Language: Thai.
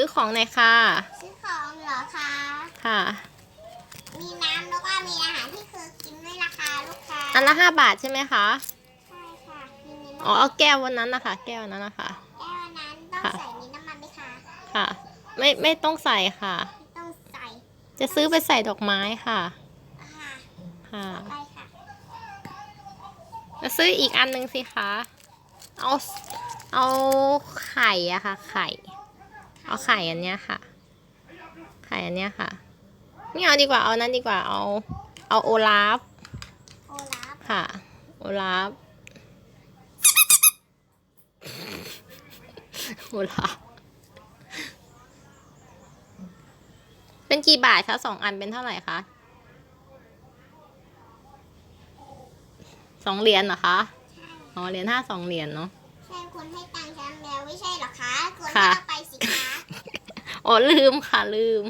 ซื้อของหน่อยค่ะ ซื้อของเหรอคะ ค่ะ มีน้ำแล้วก็มีอาหารที่คือกินด้วยนะคะลูกค้า อันละห้าบาทใช่ไหมคะ ใช่ค่ะมีน้ำอ๋อเอาแก้ววันนั้นนะคะ แก้วนั้นนะคะ แก้วนั้นต้องค่ะใส่มีน้ำมันด้วยค่ะค่ะ ไม่ไม่ต้องใส่ค่ะไม่ต้องใส่ จะซื้อไปใส่ดอกไม้ค่ะ ค่ะค่ะไปค่ะจะซื้ออีกอันหนึ่งสิคะ เอา เอาไข่อะค่ะ ไข่ เอาไข่อันเนี้ยค่ะ ไข่อันเนี้ยค่ะไม่เอาดีกว่าเอานั้นดีกว่าเอา เอาโอลาฟโอลาฟค่ะ โอลาฟโอลาฟเป็นกี่บาทคะสองอันเป็นเท่าไหร่คะสองเหรียญเหรอคะใช่อ๋อเหรียญห้าสองเหรียญเนาะใช่คุณให้ตังค์ฉันแล้วไม่ใช่เหรอคะคุณค่ะก็เอาไปสิคะ อ๋อลืมค่ะลืม